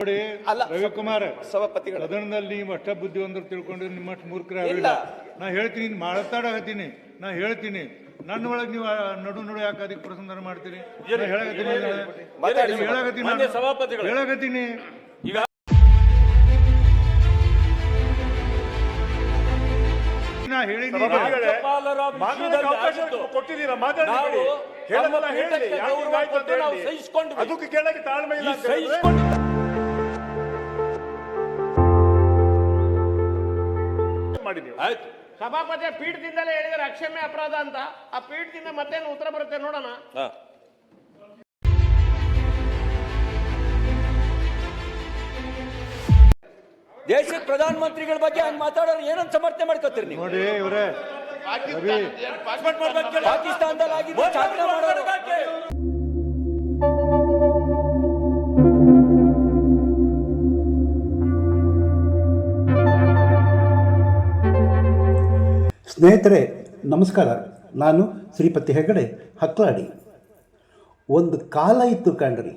ನೋಡಿ ಅಲ್ಲ, ರವಿಕುಮಾರ್ ಸಭಾಪತಿಗಳು. ಸದನದಲ್ಲಿ ನೀವು ಅಷ್ಟ ಬುದ್ಧಿವಂತರು ತಿಳ್ಕೊಂಡು ನಿಮ್ಮ ಮೂರ್ಖರ ಇಲ್ಲ. ನಾ ಹೇಳ್ತೀನಿ ಮಾತಾಡಕತ್ತೀನಿ ನಾ ಹೇಳ್ತೀನಿ. ನನ್ನ ಒಳಗೆ ನೀವು ನಡು ನಡು ಯಾಕೆ ಅದಕ್ಕೆ ಪ್ರಸಂಗ ಮಾಡ್ತೀರಿ? ನಾ ಹೇಳಕತ್ತೀನಿ ಹೇಳಕತ್ತೀನಿ. ಸಭಾಪತಿಗಳೇ. ಹೇಳಕತ್ತೀನಿ. ಈಗ ನಾ ಹೇಳಿದ್ದೀನಿ. ಕೊಟ್ಟಿದ್ದೀರಾ? ಮಾತಾಡಿ. ಅದಕ್ಕೆ ಕೇಳಕ್ಕೆ ತಾಳ್ಮೆ ಇಲ್ಲ ಸಹಿಸ್ಕೊಂಡು ಮಾಡಿ ನೀವು ಆಯ್ತು. ಸಭಾಪತಿ ಪೀಠದಿಂದಲೇ ಹೇಳಿದ್ರೆ ಅಕ್ಷಮ್ಯ ಅಪರಾಧ ಅಂತ. ಆ ಪೀಠದಿಂದ ಮತ್ತೇನು ಉತ್ತರ ಬರುತ್ತೆ ನೋಡೋಣ. ಹಾ. ದೇಶದ ಪ್ರಧಾನ ಮಂತ್ರಿಗಳ ಬಗ್ಗೆ ಹಂಗ್ ಮಾತಾಡೋರು ಏನಂತ ಸಮರ್ಥನೆ ಮಾಡ್ಕೋತೀರಿ ನೀವು? ನೋಡಿ ಇವರೇ. ಪಾಕಿಸ್ತಾನದಲ್ಲಿ ಆಗಿದ್ದು ಚಾಲನೆ ಮಾಡೋರು. ಸ್ನೇಹಿತರೆ, ನಮಸ್ಕಾರ. ನಾನು ಶ್ರೀಪತಿ ಹೆಗಡೆ, ಹಕ್ಲಾಡಿ. ಒಂದು ಕಾಲ ಇತ್ತು ಕಂಡ್ರಿ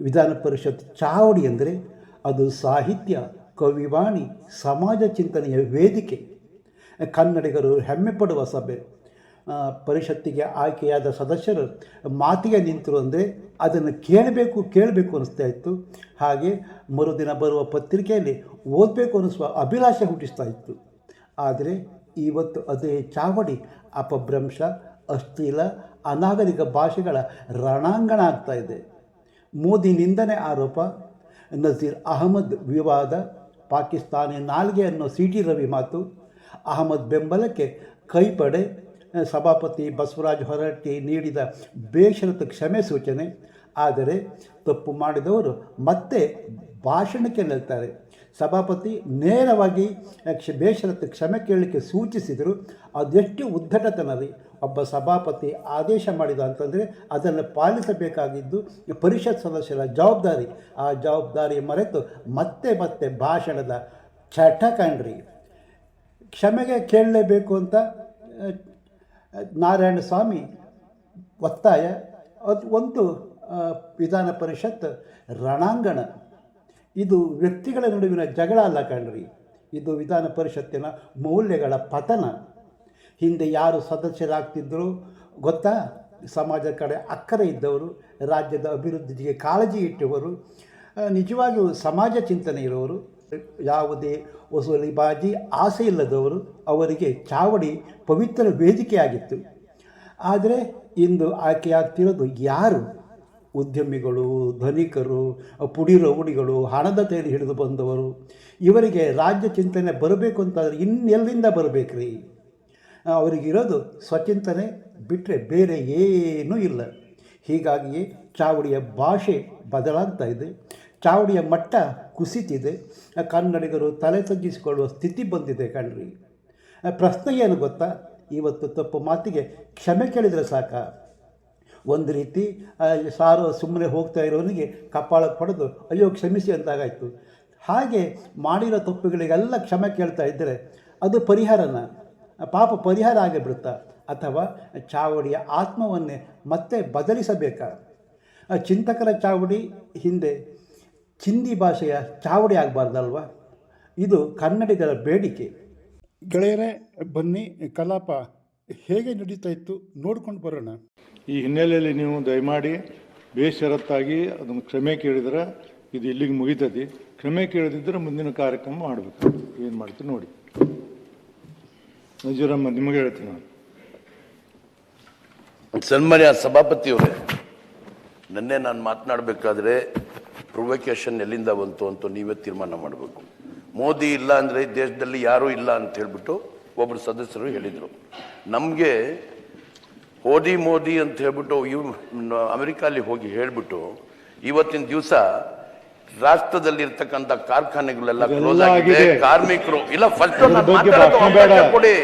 ವಿಧಾನ ಪರಿಷತ್ ಚಾವಡಿ ಅಂದರೆ ಅದು ಸಾಹಿತ್ಯ, ಕವಿವಾಣಿ, ಸಮಾಜ ಚಿಂತನೆಯ ವೇದಿಕೆ. ಕನ್ನಡಿಗರು ಹೆಮ್ಮೆ ಪಡುವ ಸಭೆ. ಪರಿಷತ್ತಿಗೆ ಆಯ್ಕೆಯಾದ ಸದಸ್ಯರು ಮಾತಿಗೆ ನಿಂತರು ಅಂದರೆ ಅದನ್ನು ಕೇಳಬೇಕು ಕೇಳಬೇಕು ಅನ್ನಿಸ್ತಾ ಇತ್ತು. ಹಾಗೆ ಮರುದಿನ ಬರುವ ಪತ್ರಿಕೆಯಲ್ಲಿ ಓದಬೇಕು ಅನ್ನಿಸುವ ಅಭಿಲಾಷೆ ಹುಟ್ಟಿಸ್ತಾ ಇತ್ತು. ಆದರೆ ಇವತ್ತು ಅದೇ ಚಾವಡಿ ಅಪಭ್ರಂಶ, ಅಶ್ಲೀಲ, ಅನಾಗರಿಕ ಭಾಷೆಗಳ ರಣಾಂಗಣ ಆಗ್ತಾ ಇದೆ. ಮೋದಿ ನಿಂದನೆ ಆರೋಪ, ನಜೀರ್ ಅಹಮದ್ ವಿವಾದ, ಪಾಕಿಸ್ತಾನಿ ನಾಲ್ಗೆ ಅನ್ನೋ ಸಿ ಟಿ ರವಿ ಮಾತು, ಅಹಮದ್ ಬೆಂಬಲಕ್ಕೆ ಕೈಪಡೆ, ಸಭಾಪತಿ ಬಸವರಾಜ ಹೊರಟ್ಟಿ ನೀಡಿದ ಬೇಷರತ್ತು ಕ್ಷಮೆ ಸೂಚನೆ, ಆದರೆ ತಪ್ಪು ಮಾಡಿದವರು ಮತ್ತೆ ಭಾಷಣಕ್ಕೆ ನಿಲ್ತಾರೆ. ಸಭಾಪತಿ ನೇರವಾಗಿ ಕ್ಷ, ಬೇಷರತ್ತು ಕ್ಷಮೆ ಕೇಳಲಿಕ್ಕೆ ಸೂಚಿಸಿದರು. ಅದೆಷ್ಟು ಉದ್ದಟತನ ರೀ ಒಬ್ಬ ಸಭಾಪತಿ ಆದೇಶ ಮಾಡಿದ ಅಂತಂದರೆ ಅದನ್ನು ಪಾಲಿಸಬೇಕಾಗಿದ್ದು ಪರಿಷತ್ ಸದಸ್ಯರ ಜವಾಬ್ದಾರಿ. ಆ ಜವಾಬ್ದಾರಿ ಮರೆತು ಮತ್ತೆ ಮತ್ತೆ ಭಾಷಣದ ಚಟ ಕಂಡ್ರಿ ಕ್ಷಮೆಗೆ ಕೇಳಲೇಬೇಕು ಅಂತ ನಾರಾಯಣ ಸ್ವಾಮಿ ಒತ್ತಾಯ. ಅದು ಒಂದು ವಿಧಾನ ಪರಿಷತ್ ರಣಾಂಗಣ. ಇದು ವ್ಯಕ್ತಿಗಳ ನಡುವಿನ ಜಗಳ ಅಲ್ಲ ಕಣ್ರಿ. ಇದು ವಿಧಾನ ಪರಿಷತ್ತಿನ ಮೌಲ್ಯಗಳ ಪತನ. ಹಿಂದೆ ಯಾರು ಸದಸ್ಯರಾಗ್ತಿದ್ದರು ಗೊತ್ತಾ? ಸಮಾಜದ ಕಡೆ ಅಕ್ಕರೆ ಇದ್ದವರು, ರಾಜ್ಯದ ಅಭಿವೃದ್ಧಿಗೆ ಕಾಳಜಿ ಇಟ್ಟವರು ನಿಜವಾಗಿಯೂ ಸಮಾಜ ಚಿಂತನೆ ಇರುವವರು ಯಾವುದೇ ವಸೂಲಿಬಾಜಿ ಆಸೆ ಇಲ್ಲದವರು ಅವರಿಗೆ ಚಾವಡಿ ಪವಿತ್ರ ವೇದಿಕೆಯಾಗಿತ್ತು. ಆದರೆ ಇಂದು ಆಯ್ಕೆಯಾಗ್ತಿರೋದು ಯಾರು? ಉದ್ಯಮಿಗಳು, ಧನಿಕರು ಪುಡಿ ರೌಡಿಗಳು ಹಣದ ತೇಲಿ ಹಿಡಿದು ಬಂದವರು. ಇವರಿಗೆ ರಾಜ್ಯ ಚಿಂತನೆ ಬರಬೇಕು ಅಂತಾದರೆ ಇನ್ನೆಲ್ಲಿಂದ ಬರಬೇಕ್ರಿ? ಅವರಿಗಿರೋದು ಸ್ವಚಿಂತನೆ ಬಿಟ್ಟರೆ ಬೇರೆ ಏನೂ ಇಲ್ಲ. ಹೀಗಾಗಿಯೇ ಚಾವಡಿಯ ಭಾಷೆ ಬದಲಾಗ್ತಾ ಇದೆ. ಚಾವಡಿಯ ಮಟ್ಟ ಕುಸಿತಿದೆ. ಕನ್ನಡಿಗರು ತಲೆ ತಗ್ಗಿಸಿಕೊಳ್ಳುವ ಸ್ಥಿತಿ ಬಂದಿದೆ ಕಣ್ರಿ. ಪ್ರಶ್ನೆ ಏನು ಗೊತ್ತಾ? ಇವತ್ತು ತಪ್ಪು ಮಾತಿಗೆ ಕ್ಷಮೆ ಕೇಳಿದರೆ ಸಾಕ. ಒಂದು ರೀತಿ ಸಾರು ಸುಮ್ಮನೆ ಹೋಗ್ತಾ ಇರೋನಿಗೆ ಕಪ್ಪಾಳಕ್ಕೆ ಹೊಡೆದು ಅಯ್ಯೋ, ಕ್ಷಮಿಸಿ ಅಂತಾಗಾಯಿತು. ಹಾಗೆ ಮಾಡಿರೋ ತಪ್ಪುಗಳಿಗೆಲ್ಲ ಕ್ಷಮೆ ಕೇಳ್ತಾ ಇದ್ದರೆ ಅದು ಪರಿಹಾರನ, ಪಾಪ ಪರಿಹಾರ ಆಗಿಬಿಡುತ್ತಾ, ಅಥವಾ ಚಾವಡಿಯ ಆತ್ಮವನ್ನೇ ಮತ್ತೆ ಬದಲಿಸಬೇಕಾ? ಚಿಂತಕರ ಚಾವಡಿ ಹಿಂದೆ ಚಿಂದಿ ಭಾಷೆಯ ಚಾವಡಿ ಆಗಬಾರ್ದಲ್ವಾ? ಇದು ಕನ್ನಡಿಗರ ಬೇಡಿಕೆ. ಗೆಳೆಯರೇ, ಬನ್ನಿ, ಕಲಾಪ ಹೇಗೆ ನಡೀತಾ ಇತ್ತು ನೋಡ್ಕೊಂಡು ಬರೋಣ. ಈ ಹಿನ್ನೆಲೆಯಲ್ಲಿ ನೀವು ದಯಮಾಡಿ ಬೇಷರತ್ತಾಗಿ ಅದನ್ನು ಕ್ಷಮೆ ಕೇಳಿದ್ರೆ ಇದು ಇಲ್ಲಿಗೆ ಮುಗಿತದೆ. ಕ್ಷಮೆ ಕೇಳದಿದ್ದರೆ ಮುಂದಿನ ಕಾರ್ಯಕ್ರಮ ಮಾಡಬೇಕು. ಏನು ಮಾಡ್ತೀನಿ ನೋಡಿ. ನಜೀರಮ್ಮ ನಿಮಗೆ ಹೇಳ್ತೀನಿ ನಾನು. ಸನ್ಮಾನ್ಯ ಸಭಾಪತಿಯವರೇ ನನ್ನೇ ನಾನು ಮಾತನಾಡಬೇಕಾದ್ರೆ ಪ್ರೊವೊಕೇಶನ್ ಎಲ್ಲಿಂದ ಬಂತು ಅಂತ ನೀವೇ ತೀರ್ಮಾನ ಮಾಡಬೇಕು. ಮೋದಿ ಇಲ್ಲ ಅಂದರೆ ದೇಶದಲ್ಲಿ ಯಾರೂ ಇಲ್ಲ ಅಂತ ಹೇಳ್ಬಿಟ್ಟು ಒಬ್ಬರು ಸದಸ್ಯರು ಹೇಳಿದರು. ನಮಗೆ ಓದಿ ಮೋದಿ ಅಂತ ಹೇಳ್ಬಿಟ್ಟು ಇವ್ ಅಮೆರಿಕಲ್ಲಿ ಹೋಗಿ ಹೇಳ್ಬಿಟ್ಟು ಇವತ್ತಿನ ದಿವಸ ರಾಷ್ಟ್ರದಲ್ಲಿರ್ತಕ್ಕಂಥ ಕಾರ್ಖಾನೆಗಳೆಲ್ಲ ಕ್ಲೋಸ್ ಆಗಿದೆ. ಕಾರ್ಮಿಕರು ಇಲ್ಲ ಫಸ್ಟ್ ಅದ್ರ ಬಗ್ಗೆ ಕೊಡಿ.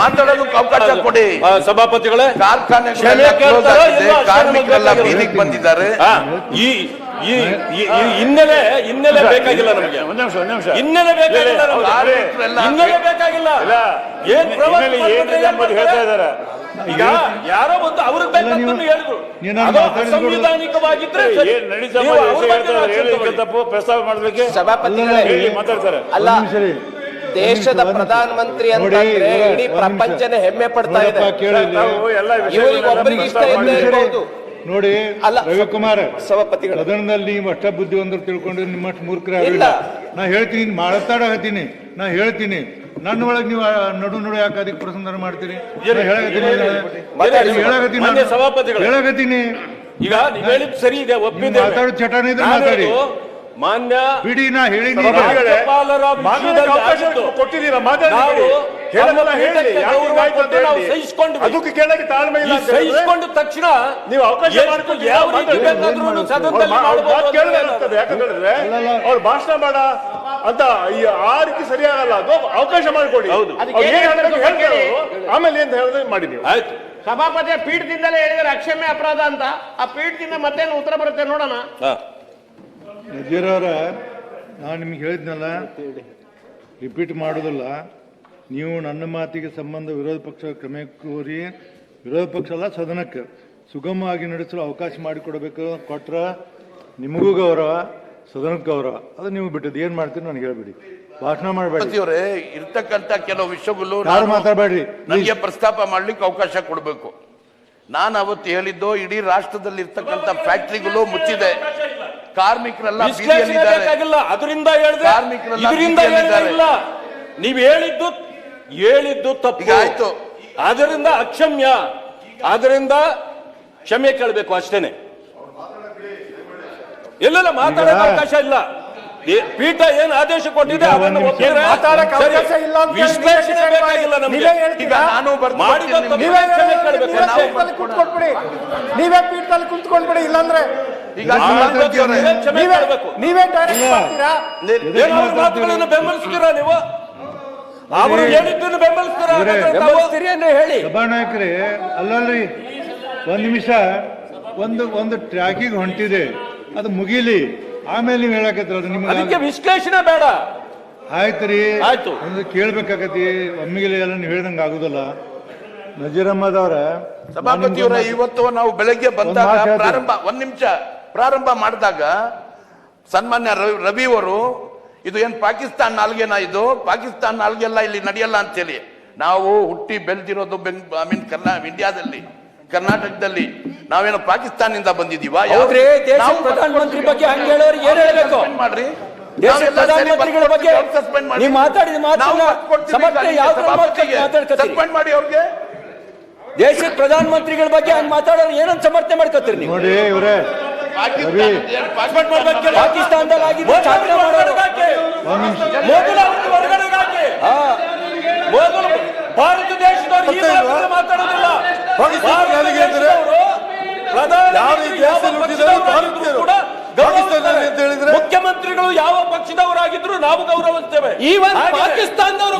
ಮಾತಾಡೋದಕ್ಕೆ ಅವಕಾಶ ಕೊಡಿ. ಆ, ಸಭಾಪತಿಗಳೇ ಕಾರ್ಖಾನೆಗಳೆಲ್ಲ ಕ್ಲೋಸ್ ಆಗಿದೆ. ಕಾರ್ಮಿಕರೆಲ್ಲ ಬೀದಿಗೆ ಬಂದಿದ್ದಾರೆ. ಈ ಈ ಹಿನ್ನೆಲೆ ಹಿನ್ನೆಲೆ ಬೇಕಾಗಿಲ್ಲ ನಮಗೆ. ಒಂದ್ ನಿಮಿಷ ಒಂದ್ ನಿಮಿಷ. ಹಿನ್ನೆಲೆ ಬೇಕಾಗಿಲ್ಲ ನಮ್ಗೆ. ಹಿನ್ನೆಲೆ ಬೇಕಾಗಿಲ್ಲ. ಇಲ್ಲ ಏನ್ ಪ್ರವಾಸ ಹಿನ್ನೆಲೆ ಏನಿದೆ ಮಾಡ್ಕೊಂಡ್ರೆ ಎಂಬುದು ಹೇಳ್ತಾ ಇದ್ದಾರೆ. ಈಗ ಯಾರೋ ಒಂದು ಅವ್ರಿಗೆ ಬೇಕಂತ ನೀವು- ಹೇಳಿದ್ರು. ನೀವು ನಾನು ಅದು ಮಾತಾಡಿದ್ದು ಕೂಡ- ಅಸಂವಿಧಾನಿಕವಾಗಿದ್ರೆ ಸರಿ. ಏನ್ ನಡೀತಾ ನೀವು ಅವ್ರ ಬಗ್ಗೆ ಆಕ್ಷೇಪ ಹೇಳಿದ ತಪ್ಪು ಪ್ರಸ್ತಾವ ಮಾಡ್ಲಿಕ್ಕೆ ಸಭಾಪತಿಗಳೇ ಹೇಳಿ ಮಾತಾಡ್ತಾರೆ. ಅಲ್ಲ ಒಂದ್ ನಿಮಿಷ ರೀ. ದೇಶದ ಪ್ರಧಾನ ಮಂತ್ರಿ ಪ್ರಧಾನಮಂತ್ರಿ ನೋಡಿ, ಅಂತಂದ್ರೆ ಇವ್ರೆ, ಇಡೀ ಒಂದ್ ನಿಮಿಷ. ಪ್ರಪಂಚನೇ ಹೆಮ್ಮೆ ಪಡ್ತಾ ಇದೆ. ನೋಡಪ್ಪ, ಕೇಳಿ ಇಲ್ಲಿ. ನಾವು ಎಲ್ಲ ಇವ್ರಿಗೆ ಒಬ್ಬರಿಗೆ ಇಷ್ಟ ಪ್ರಸ್ತಾವ. ಇರ್ಬೋದು. ನೋಡಿ ಅಲ್ಲ, ರವಿಕುಮಾರ್ ಸಭಾಪತಿಗಳೇ. ಸದನದಲ್ಲಿ ನೀವು ಅಷ್ಟ ಬುದ್ಧಿವಂತರು ತಿಳ್ಕೊಂಡು ನಿಮ್ಮಷ್ಟು ಮೂರ್ಖರ ಆಗಿಲ್ಲ. ನಾ ಹೇಳ್ತೀನಿ ಮಾತಾಡಕತ್ತೀನಿ ನಾ ಹೇಳ್ತೀನಿ. ನನ್ನ ಒಳಗೆ ನೀವು ನಡು ನಡು ಯಾಕೆ ಅದಕ್ಕೆ ಪ್ರಸಂಗ ಮಾಡ್ತೀರಿ? ಹೇಳಕತ್ತೀನಿ ಹೇಳಕತ್ತೀನಿ. ಮಾನ್ಯ ಸಭಾಪತಿಗಳೇ. ಹೇಳಕತ್ತೀನಿ. ಈಗ ನೀವು ಹೇಳಿದ್ ಸರಿ ಇದೆ ಒಪ್ಪಿದೆ ಮಾತಾಡೋ ಚಟನೆ ಇದ್ರೆ ಮಾತಾಡಿ. ಮಾನ್ಯ ಬಿಡಿ ನಾ ಹೇಳಿ ಕೊಟ್ಟಿದ್ದೀರಾ? ಮಾತಾಡಿ ಅದಕ್ಕೆ ಕೇಳಕ್ಕೆ ತಾಳ್ಮೆ ಇಲ್ಲ ಸಹಿಸಿಕೊಂಡ ತಕ್ಷಣ ನೀವು ಅವಕಾಶ? ಯಾವ ರೀತಿ ಬೇಕಾದ್ರೂ ಸದನದಲ್ಲಿ. ಯಾಕಂದ್ರೆ ಅಲ್ಲಲ್ಲ. ಅವ್ರು ಭಾಷಣ ಮಾಡ ಅಂತ ಈ ಆ ರೀತಿ ಸರಿಯಾಗಲ್ಲ. ಅದು ಅವಕಾಶ ಮಾಡಿಕೊಡಿ. ಆಮೇಲೆ ಏನ್ ಹೇಳಿದ್ರೆ ಮಾಡಿ ನೀವು. ಆಯ್ತು. ಸಭಾಪತಿಯ ಪೀಠದಿಂದಲೇ ಹೇಳಿದ್ರೆ ಅಕ್ಷಮ್ಯ ಅಪರಾಧ ಅಂತ. ಆ ಪೀಠದಿಂದ ಮತ್ತೇನು ಉತ್ತರ ಬರುತ್ತೆ ನೋಡೋಣ. ನಾನು ನಿಮ್ಗೆ ಹೇಳಿದ್ನಲ್ಲ ರಿಪೀಟ್ ಮಾಡೋದಿಲ್ಲ. ನೀವು ನನ್ನ ಮಾತಿಗೆ ಸಂಬಂಧ ವಿರೋಧ ಪಕ್ಷ ಕ್ರಮ ಕೋರಿ ವಿರೋಧ ಪಕ್ಷ ಅಲ್ಲ ಸದನಕ್ಕೆ ಸುಗಮವಾಗಿ ನಡೆಸಲು ಅವಕಾಶ ಮಾಡಿಕೊಡಬೇಕು. ಕೊಟ್ರ ನಿಮಗೂ ಗೌರವ ಸದನಕ್ಕೆ ಗೌರವ. ಅದು ನೀವು ಬಿಟ್ಟದ್ದು. ಏನು ಮಾಡ್ತೀರಿ ನನಗೆ ಹೇಳ್ಬಿಡಿ. ಭಾಷಣ ಮಾಡಬೇಡಿ. ಅವರೇ ಇರ್ತಕ್ಕಂಥ ಕೆಲವು ವಿಷಯಗಳು ಯಾರು ನಾನು- ಮಾತಾಡಬೇಡ್ರಿ. ನನಗೆ ಪ್ರಸ್ತಾಪ ಮಾಡ್ಲಿಕ್ಕೆ ಅವಕಾಶ ಕೊಡಬೇಕು. ನಾನು ಅವತ್ತು ಹೇಳಿದ್ದು ಇಡೀ ರಾಷ್ಟ್ರದಲ್ಲಿ ಇರ್ತಕ್ಕಂಥ ಫ್ಯಾಕ್ಟ್ರಿಗಳು ಮುಚ್ಚಿದೆ. ಕಾರ್ಮಿಕರೆಲ್ಲ ಅದರಿಂದ ಹೇಳಿದ್ರೆ ಕಾರ್ಮಿಕರೆಲ್ಲ ಇದರಿಂದ ಇಲ್ಲ. ನೀವು ಹೇಳಿದ್ದು ಹೇಳಿದ್ದು ತಪ್ಪು. ಆಯ್ತು. ಅದರಿಂದ ಅಕ್ಷಮ್ಯ. ಆದ್ರಿಂದ ಕ್ಷಮೆ ಕೇಳಬೇಕು ಅಷ್ಟೇನೆ. ಇಲ್ಲ ಮಾತಾಡೋಕೆ ಈಗ- ಅವಕಾಶ ಇಲ್ಲ. ಪೀಠ ಏನ್ ಆದೇಶ ಕೊಟ್ಟಿದೆ ಅದನ್ನು ವಿಶ್ಲೇಷಣೆ ನೀವೇ ಬೇಕಾಗಿಲ್ಲ ನಮಗೆ. ಪೀಠದಲ್ಲಿ ಕುತ್ಕೊಂಡ್ಬಿಡಿ ಇಲ್ಲಾಂದ್ರೆ ನೀವೇ ಕೇಳಬೇಕು. ನೀವೇ ಡೈರೆಕ್ಟ್ ಬೆಂಬಲಿಸ್ತೀರಾ ನೀವು? ಅವರು ಹೇಳಿದ್ದನ್ನು ಬೆಂಬಲಿಸ್ತಾರೆ ತಾವು? ಹೇಳಿ. ಸಭಾನಾಯಕರೇ ಅಲ್ಲಲ್ರಿ ಒಂದು ನಿಮಿಷ ಒಂದು ಒಂದು ಟ್ರ್ಯಾಕಿಂಗ್ ಹೊಂಟಿದೆ. ಅದು ಮುಗಿಲಿ. ಆಮೇಲೆ ನೀವು ಹೇಳಕತ್ತಿರ ಅದು ಅದಕ್ಕೆ ನಿಮ್ಗೆ ವಿಶ್ಲೇಷಣೆ ಬೇಡ. ಆಯ್ತು ರೀ. ಆಯ್ತು. ಒಂದು ಕೇಳ್ಬೇಕಾಗತಿ ಒಮ್ಮಿಗೆ ಎಲ್ಲ ನೀವು ಹೇಳ್ದಂಗೆ ಆಗುದಲ್ಲ. ನಜೀರ್ ಅಹಮದ್ ಅವರ ಸಭಾಪತಿಯವರ ಇವತ್ತು ನಾವು ಬೆಳಗ್ಗೆ ಬಂದಾಗ ಪ್ರಾರಂಭ ಒಂದ್ ನಿಮಿಷ ಪ್ರಾರಂಭ ಮಾಡಿದಾಗ ಸನ್ಮಾನ್ಯ ರವಿ ರವಿ ಅವರು ಇದು ಏನ್ ಪಾಕಿಸ್ತಾನ ನಾಲ್ಗೆನ ಇದು? ಪಾಕಿಸ್ತಾನ ನಾಲ್ಗೆಲ್ಲ ಇಲ್ಲಿ ನಡೆಯಲ್ಲ ಅಂತೇಳಿ. ನಾವು ಹುಟ್ಟಿ ಬೆಳೆದಿರೋದು ಬೆಂಗ್ ಐ ಮೀನ್ ಕರ್ನಾ ಇಂಡಿಯಾದಲ್ಲಿ ಕರ್ನಾಟಕದಲ್ಲಿ. ನಾವೇನೋ ಪಾಕಿಸ್ತಾನದಿಂದ ಬಂದಿದೀವಾ ನಾವು ಪ್ರಧಾನಮಂತ್ರಿ ಬಗ್ಗೆ ಹಂಗೆ ಹೇಳೋರು ಏನ್ ಹೇಳಬೇಕು? ಮಾಡ್ರಿ. ನೀವು ಮಾತಾಡಿದ suspend ಮಾಡಿ ಅವ್ರಿಗೆ. ದೇಶದ ಪ್ರಧಾನಮಂತ್ರಿಗಳ ಬಗ್ಗೆ ಹಂಗ್ ಮಾತಾಡೋರು ಏನಂತ ಸಮರ್ಥನೆ ಮಾಡ್ಕೋತೀರಿ ನೀವು? ನೋಡಿ ಇವರೇ ಪಾಕಿಸ್ತಾನದಲ್ಲಿ. ಮೊದಲು ಭಾರತ ದೇಶದವರು ಮಾತಾಡೋದಿಲ್ಲ. ಪ್ರಧಾನಿ ಯಾವ ಅಂತ ಕೂಡ ಮುಖ್ಯಮಂತ್ರಿಗಳು ಯಾವ ಪಕ್ಷದವರಾಗಿದ್ರು ನಾವು ಗೌರವಿಸ್ತೇವೆ. ಈವನ್ ಪಾಕಿಸ್ತಾನದವರು.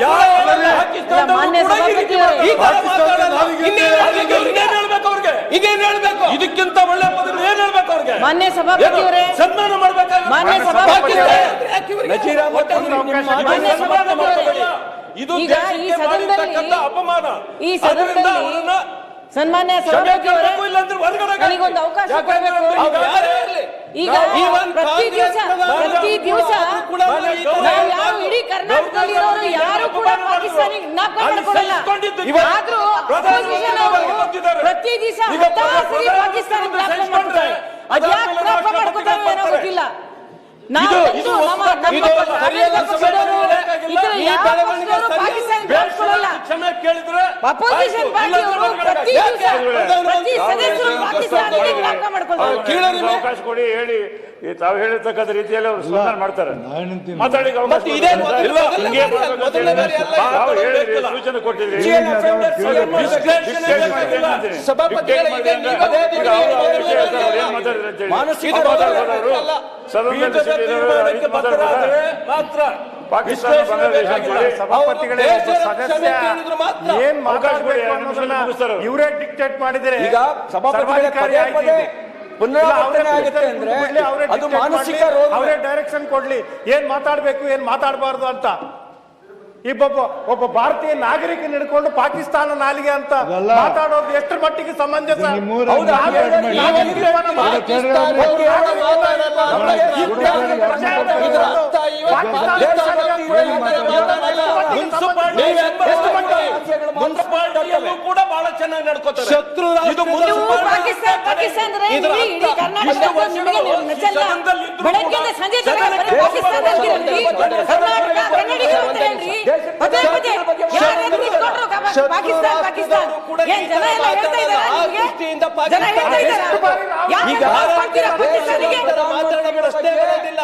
ಇನ್ನೇನ್ ಹೇಳ್ಬೇಕು ಅವ್ರಿಗೆ? ಈಗೇನ್ ಹೇಳ್ಬೇಕು ಇದಕ್ಕಿಂತ ಒಳ್ಳೆ ಪದಗಳು ಏನ್ ಹೇಳ್ಬೇಕು ಅವ್ರಿಗೆ? ಮಾನ್ಯ ಸಭಾಪತಿಯವರೇ. ಸನ್ಮಾನ ಮಾಡ್ಬೇಕಾದ್ರೆ ಮಾನ್ಯ ಸಭಾಪತಿಯವರೇ. ಅವ್ರು. ಮಾನ್ಯ ಸಭಾಪತಿ. ಇದು ಈ ದೇಶಕ್ಕೆ ಸದನದಲ್ಲಿ ಅಪಮಾನ. ಈ ಸದನದಲ್ಲಿ ಸನ್ಮಾನ್ಯ ಹೊರಗಡೆ ನನಗೊಂದು ಅವಕಾಶ ಕೊಡಬೇಕು. ಅವ್ರು. ಈಗ ಪ್ರತಿ ದಿವಸ ಪ್ರತಿ ದಿವಸ ನಾವು ಯಾರು ಇಡೀ ಕರ್ನಾಟಕದಲ್ಲಿ ಇರೋರು ಯಾರು ಕೂಡ ಪಾಕಿಸ್ತಾನಿಗೆ ಜ್ಞಾಪಕ ಮಾಡ್ಕೊಡಲ್ಲ ಆದ್ರೂ opposition ಅವರು ಅವರು ಪ್ರತಿ ದಿವಸ ಹತಾಸರಿ ಪ್ರಧಾನಿ ಪಾಕಿಸ್ತಾನ ಅವರು ಜ್ಞಾಪಕ ಮಾಡ್ಕೊತಾರೆ ಅದ್ಯಾಕೆ ಜ್ಞಾಪಕ ಮಾಡ್ಕೊತಾರೋ ಏನೋ ಗೊತ್ತಿಲ್ಲ ಇದು- ಇದು ಇದು ಸರಿಯಾದ ಈ ಬೆಳವಣಿಗೆ. ಕ್ಷಮೆ ಕೇಳಿದ್ರೆ ಅಪೋಸಿಷನ್. ಪಾರ್ಟಿಯವರು ಪ್ರತಿ ಪ್ರತಿ ಸದಸ್ಯರು ಅವಕಾಶ ಕೊಡಿ ಹೇಳಿ. ಈ ತಾವು ಹೇಳಿರ್ತಕ್ಕಂಥ ರೀತಿಯಲ್ಲಿ ಅವರು ಸ್ಪಂದನೆ ಮಾಡ್ತಾರೆ. ಮಾತಾಡಿ ಮಾತಾಡ್ಲಿಕ್ಕೆ ಅವಕಾಶ ಮತ್ತೆ ಇದೇ ಕೊಡಿ. ಮೊದಲ ಇಲ್ಲ, ಮೊದಲ ಹಿಂಗೆ ಬಾರಿ ಅಲ್ಲ, ಮೊದಲ ಬಾರಿ ಅಲ್ಲ. ತಾವು ಹೇಳಿದ್ರಿ ಬೇಕಿಲ್ಲ. ಸೂಚನೆ ಕೊಟ್ಟಿದ್ರಿ ಈಗ ಅವರು ಅವ್ರ ವಿಷಯ ಹೇಳ್ತಾರೆ, ಅವ್ರು ಏನ್ ಮಾತಾಡಿದ್ರು. ಮಾನಸಿಕ ಅವ್ರು. ಅವರು. ಸದನದಲ್ಲಿ ಮಾತಾಡ್ತಾರೆ. ಮಾತ್ರ. ಪಾಕಿಸ್ತಾನ ಬಾಂಗ್ಲಾದೇಶ ಸಭಾಪತಿಗಳೇ ಸದಸ್ಯ. ಏನ್ ಮಾತಾಡ್ಬೇಕು ಅನ್ನೋದನ್ನ ಇವರೇ ಡಿಕ್ಟೇಟ್ ಮಾಡಿದರೆ ಈಗ ಸಭಾಪತಿ ಕಾರ್ಯ ಪದೇ ಪುನರಾವರ್ತನೆ ಆಗುತ್ತೆ ಅಂದ್ರೆ ಅದು ಮಾನಸಿಕ ರೋಗ. ಅವರೇ ಡೈರೆಕ್ಷನ್ ಕೊಡ್ಲಿ ಏನ್ ಮಾತಾಡ್ಬೇಕು ಏನ್ ಮಾತಾಡಬಾರ್ದು ಅಂತ. ಇಬ್ಬೊಬ್ಬ ಒಬ್ಬ ಭಾರತೀಯ ನಾಗರಿಕ ಹಿಡ್ಕೊಂಡು ಪಾಕಿಸ್ತಾನ ನಾಲಿಗೆ ಅಂತ ಮಾತಾಡೋದು ಎಷ್ಟು ಮಟ್ಟಿಗೆ ಸಮಂಜಸ? ಮುನ್ಸಿಪಾಲ್ಟಿಯಲ್ಲೂ ಕೂಡ ಬಹಳ ಚೆನ್ನಾಗಿ ನಡ್ಕೋತಾರೆ. ಶತ್ರು ಇದು ಪಾಕಿಸ್ತಾನ ಪ್ರಶ್ನೆ ಬರೋದಿಲ್ಲ.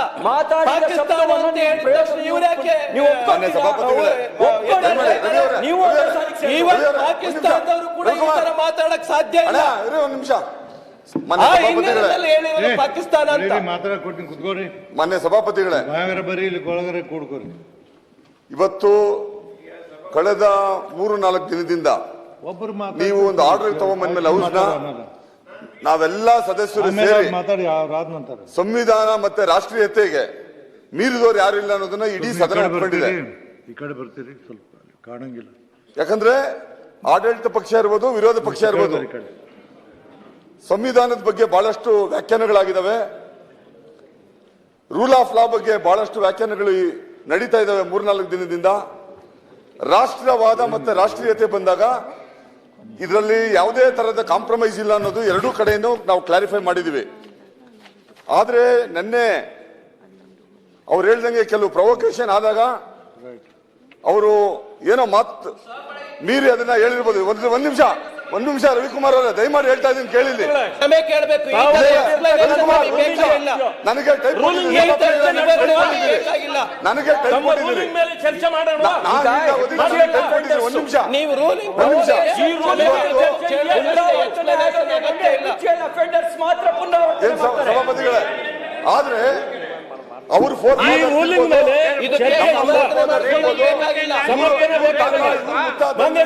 ಪಾಕಿಸ್ತಾನ ಅಂತ ಹೇಳಿದ ತಕ್ಷಣ ಇವ್ರ್ಯಾಕೆ ನೀವು ನೀವು ಪಾಕಿಸ್ತಾನದವರು ಕೂಡ ಈ ತರ ಮಾತಾಡಕ್ ಸಾಧ್ಯ ಇಲ್ಲ. ಒಂದು ನಿಮಿಷ. ಆ ಮಾನ್ಯ ಸಭಾಪತಿಗಳೇ. ಹಿನ್ನೆಲೆಯಲ್ಲಿ ಹೇಳಿರೋದು ಪಾಕಿಸ್ತಾನ ಅಂತ. ಮಾತಾಡ ಕೊಟ್ಟು ಕುತ್ಕೋರಿ. ಮಾನ್ಯ ಸಭಾಪತಿಗಳೇ. ಬರೀ ಇಲ್ಲಿ ಕೊಳಗರೆ ಕೂಡ್ಕೋರಿ. ಇವತ್ತು ಕಳೆದ ಮೂರು ನಾಲ್ಕು ದಿನದಿಂದ ಒಬ್ಬರು ನೀವು ಒಂದು ಆರ್ಡರ್ ತಗೊಂಬಂದ್ಮೇಲೆ ಔಷಧ ನಾವೆಲ್ಲ ಸದಸ್ಯರು ಸೇರಿ ಮಾತಾಡಿ ಸಂವಿಧಾನ ಮತ್ತೆ ರಾಷ್ಟ್ರೀಯತೆಗೆ ಮೀರಿದವರು ಯಾರು ಇಲ್ಲ ಅನ್ನೋದನ್ನ ಇಡೀ ಸದನ ಕಡೆ ಒಪ್ಕೊಂಡಿದೆ. ಬರ್ತೀರಿ ಈ ಕಡೆ ಬರ್ತೀರಿ ಸ್ವಲ್ಪ ಕಾಣಂಗಿಲ್ಲ. ಯಾಕಂದ್ರೆ ಆಡಳಿತ ಪಕ್ಷ ಇರ್ಬೋದು ವಿರೋಧ ಪಕ್ಷ ಇರ್ಬೋದು ಸಂವಿಧಾನದ ಬಗ್ಗೆ ಬಹಳಷ್ಟು ವ್ಯಾಖ್ಯಾನಗಳಾಗಿದ್ದಾವೆ ರೂಲ್ ಆಫ್ ಲಾ ಬಗ್ಗೆ ಬಹಳಷ್ಟು ವ್ಯಾಖ್ಯಾನಗಳು ನಡೀತಾ ಇದ್ದಾವೆ ಮೂರ್ನಾಲ್ಕು ದಿನದಿಂದ. ರಾಷ್ಟ್ರವಾದ ಮತ್ತೆ ರಾಷ್ಟ್ರೀಯತೆ ಬಂದಾಗ ಇದರಲ್ಲಿ ಯಾವುದೇ ತರಹದ ಕಾಂಪ್ರಮೈಸ್ ಇಲ್ಲ ಅನ್ನೋದು ಎರಡೂ ಕಡೆಯೂ ನಾವು ಕ್ಲಾರಿಫೈ ಮಾಡಿದ್ದೀವಿ. ಆದರೆ ನಿನ್ನೆ ಅವ್ರು ಹೇಳ್ದಂಗೆ ಕೆಲವು ಪ್ರೊವೊಕೇಶನ್ ಆದಾಗ ಅವರು ಏನೋ ಮಾತು ಮೀರಿ ಅದನ್ನ ಹೇಳಿರ್ಬೋದು. ಒಂದು ಒಂದು ನಿಮಿಷ. ಒಂದ್ ನಿಮಿಷ ರವಿಕುಮಾರ್ ಅವರೇ ದಯಮಾಡಿ ಹೇಳ್ತಾ ಇದೀನಿ ಕೇಳಿಲ್ಲಿ. ಕ್ಷಮೆ ಕೇಳಬೇಕು. ಈ ರವಿಕುಮಾರ್. ನನಗೆ ಟೈಪ್ ಬೇಕಾಗಿಲ್ಲ. ನನಗೆ ಟೈಪ್ ತಮ್ಮ ಕೊಟ್ಟಿದ್ದೀನಿ ruling ಮೇಲೆ ಚರ್ಚೆ ಮಾಡೋಣ. ನಾನು ಈಗ ಒದಗಿಸಿ ಟೈಪ್ ಕೊಟ್ಟಿದ್ದೀನಿ. ಒಂದ್ ನಿಮಿಷ. ನೀವು ರೂಲಿಂಗ್ ಒಂದ್ ನಿಮಿಷ. ಈ ರೂಲಿಂಗ್ ಏನ್ ಸಭ- ಸಭಾಪತಿಗಳೇ ಆದ್ರೆ ಅವರು ಫೋನ್ ಈ ಮೇಲೆ ಕೇವಲ ಸಮರ್ಥನೆ ಬೇಕಾಗಿಲ್ಲ.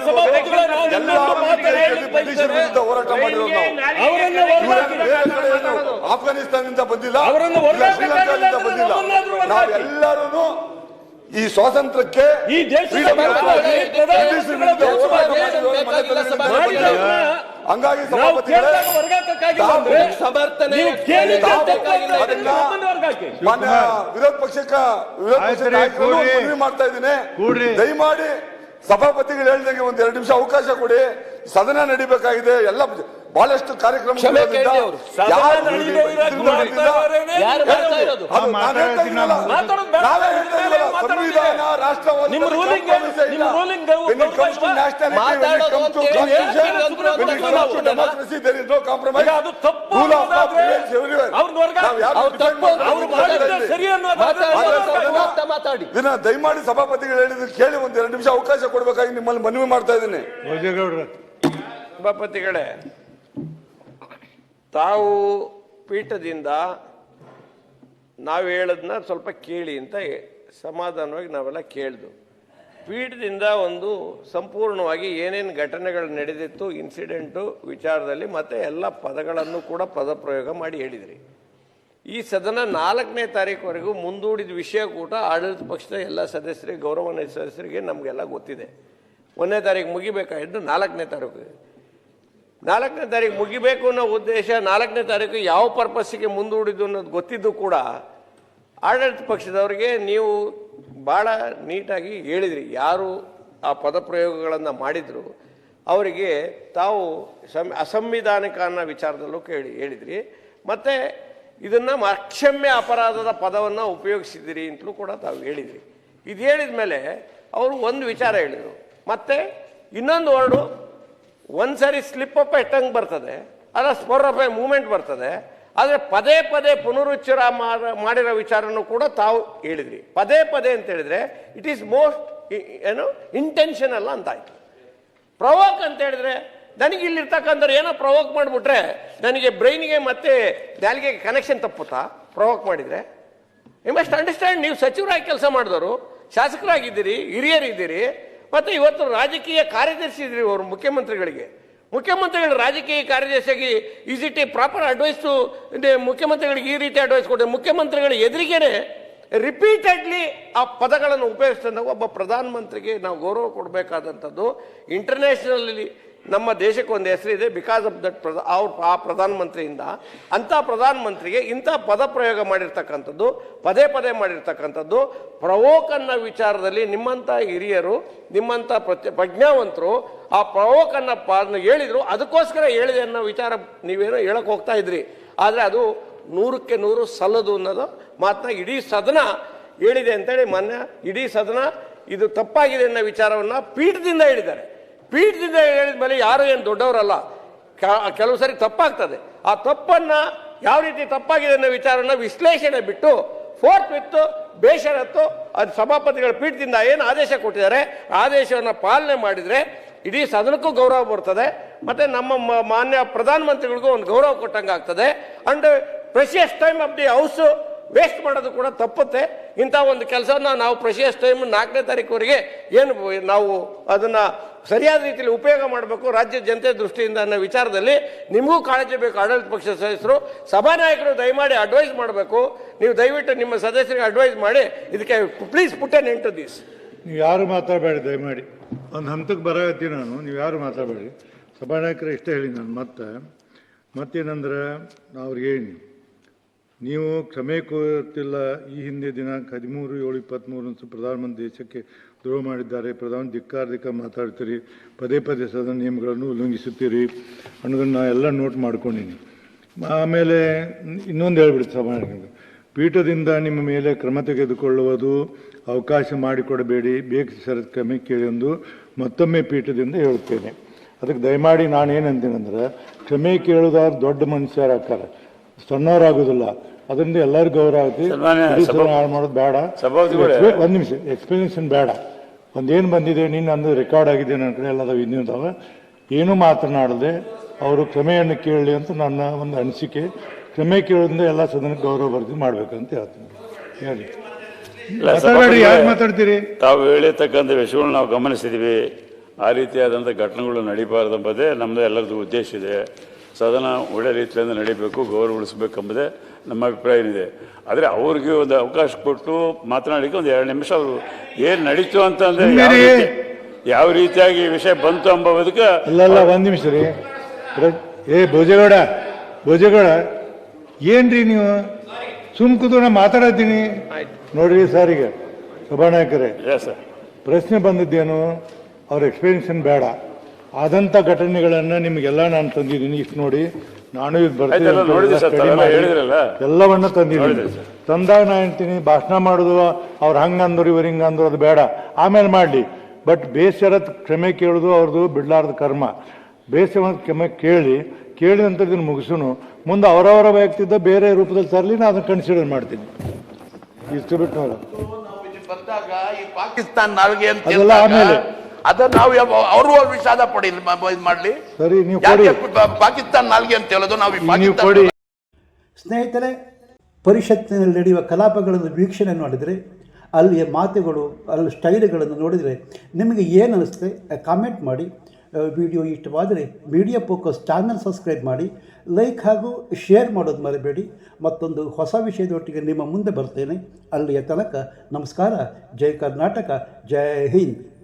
ಸಭಾಪತಿಗಳೇ, ನಾವು ಇನ್ನೊಂದು ಹೇಳಲಿಕ್ಕೆ ಹೋರಾಟ ನಾವು. ಅವರನ್ನು ಆಫ್ಘಾನಿಸ್ತಾನದಿಂದ ಬಂದಿಲ್ಲ. ಅವರನ್ನು ಶ್ರೀಲಂಕಾದಿಂದ ಬಂದಿಲ್ಲ. ನಾವೆಲ್ಲರೂ ಈ ಸ್ವಾತಂತ್ರ್ಯಕ್ಕೆ ಈ ದೇಶದ. ಬಂದಿಲ್ಲ. ಹಂಗಾಗಿ ಸಮರ್ಥನೆ ವಿರೋಧ ಪಕ್ಷಕ್ಕ ವಿರೋಧ ಮಾಡ್ತಾ ಇದ್ದೀನಿ. ದಯಮಾಡಿ ಸಭಾಪತಿಗಳು ಹೇಳ್ದಂಗೆ ಒಂದ್ ಎರಡು ನಿಮಿಷ ಅವಕಾಶ ಕೊಡಿ ಸದನ ನಡಿಬೇಕಾಗಿದೆ. ಎಲ್ಲ ಬಹಳಷ್ಟು ಕಾರ್ಯಕ್ರಮ ದಯಮಾಡಿ ಸಭಾಪತಿಗಳು ಹೇಳಿದ್ರು ಕೇಳಿ ಒಂದ್ ಎರಡು ನಿಮಿಷ ಅವಕಾಶ ಕೊಡ್ಬೇಕಾಗಿ ನಿಮ್ಮಲ್ಲಿ ಮನವಿ ಮಾಡ್ತಾ ಇದ್ದೀನಿ. ಸಭಾಪತಿಗಳೇ, ತಾವು ಪೀಠದಿಂದ ನಾವು ಹೇಳೋದನ್ನ ಸ್ವಲ್ಪ ಕೇಳಿ ಅಂತ ಸಮಾಧಾನವಾಗಿ ನಾವೆಲ್ಲ ಕೇಳ್ದು. ಪೀಠದಿಂದ ಒಂದು ಸಂಪೂರ್ಣವಾಗಿ ಏನೇನು ಘಟನೆಗಳು ನಡೆದಿತ್ತು, ಇನ್ಸಿಡೆಂಟು, ವಿಚಾರದಲ್ಲಿ ಮತ್ತೆ ಎಲ್ಲ ಪದಗಳನ್ನು ಕೂಡ ಪದಪ್ರಯೋಗ ಮಾಡಿ ಹೇಳಿದಿರಿ. ಈ ಸದನ ನಾಲ್ಕನೇ ತಾರೀಕುವರೆಗೂ ಮುಂದೂಡಿದ ವಿಷಯ ಕೂಡ ಆಡಳಿತ ಪಕ್ಷದ ಎಲ್ಲ ಸದಸ್ಯರಿಗೆ ಗೌರವನ ಸದಸ್ಯರಿಗೆ ನಮಗೆಲ್ಲ ಗೊತ್ತಿದೆ. ಒಂದನೇ ತಾರೀಕು ಮುಗಿಬೇಕಾಗಿದ್ದು ನಾಲ್ಕನೇ ತಾರೀಕು. ನಾಲ್ಕನೇ ತಾರೀಕು ಮುಗಿಬೇಕು ಅನ್ನೋ ಉದ್ದೇಶ ನಾಲ್ಕನೇ ತಾರೀಕು ಯಾವ ಪರ್ಪಸ್ಸಿಗೆ ಮುಂದೂಡಿದ್ದು ಅನ್ನೋದು ಗೊತ್ತಿದ್ದು ಕೂಡ ಆಡಳಿತ ಪಕ್ಷದವರಿಗೆ ನೀವು ಭಾಳ ನೀಟಾಗಿ ಹೇಳಿದ್ರಿ. ಯಾರು ಆ ಪದಪ್ರಯೋಗಗಳನ್ನು ಮಾಡಿದ್ರು, ಅವರಿಗೆ ತಾವು ಸಂ ಅಸಂವಿಧಾನಿಕ ಅನ್ನೋ ವಿಚಾರದಲ್ಲೂ ಕೇಳಿ, ಹೇಳಿದ್ರಿ. ಮತ್ತು ಇದನ್ನು ಅಕ್ಷಮ್ಯ ಅಪರಾಧದ ಪದವನ್ನು ಉಪಯೋಗಿಸಿದಿರಿ ಅಂತಲೂ ಕೂಡ ತಾವು ಹೇಳಿದ್ರಿ. ಇದು ಹೇಳಿದ ಮೇಲೆ ಅವರು ಒಂದು ವಿಚಾರ ಹೇಳಿದರು. ಮತ್ತು ಇನ್ನೊಂದು ವರ್ಡು ಒಂದು ಸಾರಿ ಸ್ಲಿಪ್ ಅಪ್ ಎಷ್ಟಂಗೆ ಬರ್ತದೆ, ಅದರ ಸ್ಪೋರ್ ಆಫ್ ಮೂಮೆಂಟ್ ಬರ್ತದೆ, ಆದರೆ ಪದೇ ಪದೇ ಪುನರುಚ್ಚಾರ ಮಾಡ- ಮಾಡಿರೋ ವಿಚಾರನೂ ಕೂಡ ತಾವು ಹೇಳಿದ್ರಿ. ಪದೇ ಪದೇ ಅಂತ ಹೇಳಿದ್ರೆ ಇಟ್ ಈಸ್ ಮೋಸ್ಟ್ ಏನು ಇಂಟೆನ್ಷನಲ್ ಅಂತ ಆಯ್ತು ಪ್ರವೋಕ್ ಅಂತ ಹೇಳಿದ್ರೆ, ನನಗೆ ಇಲ್ಲಿರ್ತಕ್ಕಂಥವ್ರು ಏನೋ ಪ್ರವೋಕ್ ಮಾಡಿಬಿಟ್ರೆ, ನನಗೆ ಬ್ರೈನಿಗೆ ಮತ್ತೆ ನಾಲಿಗೆಗೆ ಕನೆಕ್ಷನ್ ತಪ್ಪುತ್ತಾ? ಪ್ರವೋಕ್ ಮಾಡಿದರೆ. ಯು ಮಸ್ಟ್ ಅಂಡರ್ಸ್ಟ್ಯಾಂಡ್ ನೀವು ಸಚಿವರಾಗಿ ಕೆಲಸ ಮಾಡಿದವರು, ಶಾಸಕರಾಗಿದ್ದೀರಿ, ಹಿರಿಯರಿದ್ದೀರಿ ಮತ್ತು ಇವತ್ತು ರಾಜಕೀಯ ಕಾರ್ಯದರ್ಶಿ ಇದ್ರಿ ಅವರು ಮುಖ್ಯಮಂತ್ರಿಗಳಿಗೆ. ಮುಖ್ಯಮಂತ್ರಿಗಳು ರಾಜಕೀಯ ಕಾರ್ಯದರ್ಶಿಯಾಗಿ is it a proper advice ಮುಖ್ಯಮಂತ್ರಿಗಳಿಗೆ ಈ ರೀತಿ ಅಡ್ವೈಸ್ ಕೊಟ್ಟರೆ ಮುಖ್ಯಮಂತ್ರಿಗಳ ಎದುರಿಗೇನೆ ರಿಪೀಟೆಡ್ಲಿ ಆ ಪದಗಳನ್ನು ಉಪಯೋಗಿಸಿದಾಗ ಒಬ್ಬ ಪ್ರಧಾನಮಂತ್ರಿಗೆ ನಾವು ಗೌರವ ಕೊಡಬೇಕಾದಂಥದ್ದು. ಇಂಟರ್ನ್ಯಾಷನಲಿ ನಮ್ಮ ದೇಶಕ್ಕೆ ಒಂದು ಹೆಸರಿದೆ ಬಿಕಾಸ್ ಆಫ್ ದಟ್ ಪ್ರಧಾ, ಅವ್ರ ಆ ಪ್ರಧಾನಮಂತ್ರಿಯಿಂದ. ಅಂಥ ಪ್ರಧಾನಮಂತ್ರಿಗೆ ಇಂಥ ಪದ ಪ್ರಯೋಗ ಮಾಡಿರ್ತಕ್ಕಂಥದ್ದು, ಪದೇ ಪದೇ ಮಾಡಿರ್ತಕ್ಕಂಥದ್ದು, ಪ್ರವೋಕನ್ನ ವಿಚಾರದಲ್ಲಿ ನಿಮ್ಮಂಥ ಹಿರಿಯರು, ನಿಮ್ಮಂಥ ಪ್ರತಿ ಪ್ರಜ್ಞಾವಂತರು ಆ ಪ್ರವೋಕನ್ನ ಪಾ ಹೇಳಿದರು, ಅದಕ್ಕೋಸ್ಕರ ಹೇಳಿದೆ ಅನ್ನೋ ವಿಚಾರ ನೀವೇನೋ ಹೇಳಕ್ಕೆ ಹೋಗ್ತಾ ಇದ್ರಿ. ಆದರೆ ಅದು ನೂರಕ್ಕೆ ನೂರು ಸಲ್ಲದು ಅನ್ನೋದು ಮಾತನ್ನ ಇಡೀ ಸದನ ಹೇಳಿದೆ ಅಂತೇಳಿ ಮೊನ್ನೆ ಇಡೀ ಸದನ ಇದು ತಪ್ಪಾಗಿದೆ ಅನ್ನೋ ವಿಚಾರವನ್ನು ಪೀಠದಿಂದ ಹೇಳಿದ್ದಾರೆ. ಪೀಠದಿಂದ ಹೇಳಿದ ಮೇಲೆ ಯಾರು ಏನು ದೊಡ್ಡವರಲ್ಲ ಕೆಲವು ಸರಿ ತಪ್ಪಾಗ್ತದೆ. ಆ ತಪ್ಪನ್ನು ಯಾವ ರೀತಿ ತಪ್ಪಾಗಿದೆ ಅನ್ನೋ ವಿಚಾರನ ವಿಶ್ಲೇಷಣೆ ಬಿಟ್ಟು, ಫೋರ್ತ್ ವಿತ್ ಬೇಷರತ್ತು, ಅದು ಸಭಾಪತಿಗಳ ಪೀಠದಿಂದ ಏನು ಆದೇಶ ಕೊಟ್ಟಿದ್ದಾರೆ, ಆದೇಶವನ್ನು ಪಾಲನೆ ಮಾಡಿದರೆ ಇಡೀ ಸದನಕ್ಕೂ ಗೌರವ ಬರ್ತದೆ, ಮತ್ತು ನಮ್ಮ ಮಾನ್ಯ ಪ್ರಧಾನಮಂತ್ರಿಗಳಿಗೂ ಒಂದು ಗೌರವ ಕೊಟ್ಟಂಗೆ ಆಗ್ತದೆ. And precious time of the house waste ಮಾಡೋದು ಕೂಡ ತಪ್ಪುತ್ತೆ. ಇಂಥ ಒಂದು ಕೆಲಸವನ್ನು ನಾವು ಪ್ರೆಷಿಯಸ್ ಟೈಮ್ ನಾಲ್ಕನೇ ತಾರೀಕುವರೆಗೆ ಏನು ನಾವು ಅದನ್ನ ಸರಿಯಾದ ರೀತಿಯಲ್ಲಿ ಉಪಯೋಗ ಮಾಡಬೇಕು ರಾಜ್ಯ ಜನತೆ ದೃಷ್ಟಿಯಿಂದ ಅನ್ನೋ ವಿಚಾರದಲ್ಲಿ ನಿಮಗೂ ಕಾಳಜಿ ಬೇಕು ಆಡಳಿತ ಪಕ್ಷದ ಸದಸ್ಯರು. ಸಭಾನಾಯಕರು ದಯಮಾಡಿ ಅಡ್ವೈಸ್ ಮಾಡಬೇಕು. ನೀವು ದಯವಿಟ್ಟು ನಿಮ್ಮ ಸದಸ್ಯರಿಗೆ ಅಡ್ವೈಸ್ ಮಾಡಿ. ಇದಕ್ಕೆ ಪ್ಲೀಸ್ ಪುಟ್ ನೆಂಟು ದೀಸ್ ನೀವು ಯಾರು ಮಾತಾಡಬೇಡಿ ದಯಮಾಡಿ. ಒಂದು ಹಂತಕ್ಕೆ ಬರೋತ್ತೀನಿ ನಾನು. ನೀವು ಯಾರು ಮಾತಾಡಬೇಡಿ. ಸಭಾನಾಯಕರು ಇಷ್ಟೇ ಹೇಳಿ ನಾನು. ಮತ್ತೆ, ಮತ್ತೇನಂದ್ರೆ ಅವ್ರಿಗೆ ನೀವು ಕ್ಷಮೆ ಕೋರುತ್ತಿಲ್ಲ ಈ ಹಿಂದೆ ದಿನಾಂಕ ಹದಿಮೂರು ಏಳು ಇಪ್ಪತ್ತ್ಮೂರರಂದು ಪ್ರಧಾನಮಂತ್ರಿ ದೇಶಕ್ಕೆ ದ್ರೋಹ ಮಾಡಿದ್ದಾರೆ. ಪ್ರಧಾನ ಧಿಕ್ಕಾರ್ಧಿಕ ಮಾತಾಡ್ತೀರಿ. ಪದೇ ಪದೇ ಸದನ ನಿಯಮಗಳನ್ನು ಉಲ್ಲಂಘಿಸುತ್ತೀರಿ. ಅನ್ನೋದನ್ನು ನಾ ಎಲ್ಲ ನೋಟ್ ಮಾಡ್ಕೊಂಡಿನಿ. ಆಮೇಲೆ ಇನ್ನೊಂದು ಹೇಳ್ಬಿಡಿ ಸಭಾ ಪೀಠದಿಂದ ನಿಮ್ಮ ಮೇಲೆ ಕ್ರಮ ತೆಗೆದುಕೊಳ್ಳುವುದು ಅವಕಾಶ ಮಾಡಿಕೊಡಬೇಡಿ. ಬೇಕು ಸರದ ಕ್ರಮ ಕೇಳಿ ಎಂದು ಮತ್ತೊಮ್ಮೆ ಪೀಠದಿಂದ ಹೇಳುತ್ತೇನೆ. ಅದಕ್ಕೆ ದಯಮಾಡಿ ನಾನೇನಂತೀನಂದ್ರೆ ಕ್ಷಮೆ ಕೇಳುವುದಾರ ದೊಡ್ಡ ಮನುಷ್ಯರಾಕಾರ ಸಣ್ಣವರಾಗೋದಿಲ್ಲ. ಅದರಿಂದ ಎಲ್ಲರಿಗೂ ಗೌರವ ಆಗುತ್ತೆ ಹಾಳು ಮಾಡೋದು ಬೇಡ. ಒಂದ್ ನಿಮಿಷ. ಎಕ್ಸ್ಪ್ಲನೇಷನ್ ಬೇಡ. ಒಂದೇನು ಬಂದಿದೆ ನೀನು ಅಂದು ರೆಕಾರ್ಡ್ ಆಗಿದೆ ನನ್ನ ಕಡೆ ಎಲ್ಲ ಇನ್ನೂ ಅದಾವ ಏನೂ ಮಾತನಾಡದೆ ಅವರು ಕ್ರಮೆಯನ್ನು ಕೇಳಲಿ ಅಂತ ನನ್ನ ಒಂದು ಅನಿಸಿಕೆ. ಕ್ರಮೆ ಕೇಳಿದ್ರೆ ಎಲ್ಲ ಸದನಕ್ಕೆ ಗೌರವ ಬರ್ದು ಮಾಡ್ಬೇಕಂತ ಹೇಳ್ತೀನಿ. ಹೇಳಿ. ಯಾರು ಮಾತಾಡ್ತೀರಿ? ತಾವು ಹೇಳಿರ್ತಕ್ಕಂಥ ವಿಷಯಗಳನ್ನ ನಾವು ಗಮನಿಸಿದ್ದೀವಿ ಆ ರೀತಿಯಾದಂಥ ಘಟನೆಗಳು ನಡೀಬಾರ್ದೆಂಬುದೇ ನಮ್ಮದು ಎಲ್ಲರದ್ದು ಉದ್ದೇಶ ಇದೆ. ಸದನ ಒಳ್ಳೆ ರೀತಿಯಿಂದ ನಡೀಬೇಕು ಗೌರವ ಉಳಿಸ್ಬೇಕೆಂಬುದೇ ನಮ್ಮ ಅಭಿಪ್ರಾಯ ಏನಿದೆ? ಆದರೆ ಅವ್ರಿಗೆ ಒಂದು ಅವಕಾಶ ಕೊಟ್ಟು ಮಾತನಾಡಲಿಕ್ಕೆ ಒಂದು ಎರಡು ನಿಮಿಷ ಅವರು ಏನು ನಡೀತು ಅಂತಂದ್ರೆ ಯಾವ ಯಾವ ರೀತಿಯಾಗಿ ವಿಷಯ ಬಂತು ಎಂಬುದಕ್ಕೆ ಅಲ್ಲಲ್ಲ ಒಂದು ನಿಮಿಷ ರೀ. ಏ ಭೋಜೇಗೌಡ ಭೋಜೇಗೌಡ ಏನ್ರಿ ನೀವು? ಸುಮ್ ಕೂತು ನಾ ಮಾತಾಡತ್ತೀನಿ. ನೋಡ್ರಿ ಸರ್ ಈಗ ಸಭಾನಾಯಕರೇ. ಎಸ್ ಸರ್ ಪ್ರಶ್ನೆ ಬಂದಿದ್ದೇನು? ಅವ್ರ ಎಕ್ಸ್ಪೀರಿಯನ್ಸ್ ಬೇಡ. ಆದಂಥ ಘಟನೆಗಳನ್ನು ನಿಮಗೆಲ್ಲ ನಾನು ತಂದಿದ್ದೀನಿ ಇಷ್ಟು ನೋಡಿ. ನಾನು ಇದು ಬರ್ತೀನಿ ಅಂತ. ಎಲ್ಲವನ್ನ ತಂದಿದ್ದೀನಿ. ತಂದಾಗ ನಾ ಹೇಳ್ತೀನಿ ಭಾಷಣ ಮಾಡೋದು ಅವ್ರು ಹಂಗಂದ್ರು ಇವ್ರು ಹಿಂಗಂದ್ರು ಅದು ಬೇಡ. ಆಮೇಲೆ ಮಾಡಲಿ. ಬಟ್ ಬೇಸರತ್ ಕ್ಷಮೆ ಕೇಳೋದು ಅವ್ರದ್ದು ಬಿಡ್ಲಾರ್ದ ಕರ್ಮ. ಬೇಸರ ಕ್ಷಮೆ ಕೇಳಿ ಕೇಳಿ ನಂತರ ಇದನ್ನು ಮುಗಿಸೋನು. ಮುಂದೆ ಅವರವರ ವ್ಯಕ್ತಿದ್ದ ಬೇರೆ ರೂಪದಲ್ಲಿ ತರಲಿ ನಾನು ಅದನ್ನು ಕನ್ಸಿಡರ್ ಮಾಡ್ತೀನಿ. ಇಷ್ಟು ಬಿಟ್ಟು ಬಂದಾಗ ಈ ಪಾಕಿಸ್ತಾನ ಅಂತ ಆಮೇಲೆ. ಅದನ್ನ ನಾವು ಯಾವ- ಅವರು ವಿಷಾದ ಪಡಿ ಇದು ಮಾಡ್ಲಿ. ಸರಿ ನೀವು ಪಾಕಿಸ್ತಾನ ನಾಲ್ಗೆ ಅಂತ ಹೇಳೋದು ನಾವು ಸ್ನೇಹಿತರೆ ಪರಿಷತ್ತಿನಲ್ಲಿ ನಡೆಯುವ ಕಲಾಪಗಳನ್ನು ವೀಕ್ಷಣೆ ಮಾಡಿದರೆ ಅಲ್ಲಿಯ ಮಾತುಗಳು ಅಲ್ಲಿ ಸ್ಟೈಲ್ಗಳನ್ನು ನೋಡಿದರೆ ನಿಮಗೆ ಏನು ಅನಿಸುತ್ತೆ ಕಾಮೆಂಟ್ ಮಾಡಿ. ವಿಡಿಯೋ ಇಷ್ಟವಾದರೆ ಮೀಡಿಯಾ ಫೋಕಸ್ ಚಾನಲ್ ಸಬ್ಸ್ಕ್ರೈಬ್ ಮಾಡಿ. ಲೈಕ್ ಹಾಗೂ ಶೇರ್ ಮಾಡೋದು ಮರಬೇಡಿ. ಮತ್ತೊಂದು ಹೊಸ ವಿಷಯದೊಟ್ಟಿಗೆ ನಿಮ್ಮ ಮುಂದೆ ಬರ್ತೇನೆ. ಅಲ್ಲಿಯ ತನಕ ನಮಸ್ಕಾರ. ಜೈ ಕರ್ನಾಟಕ. ಜೈ ಹಿಂದ್.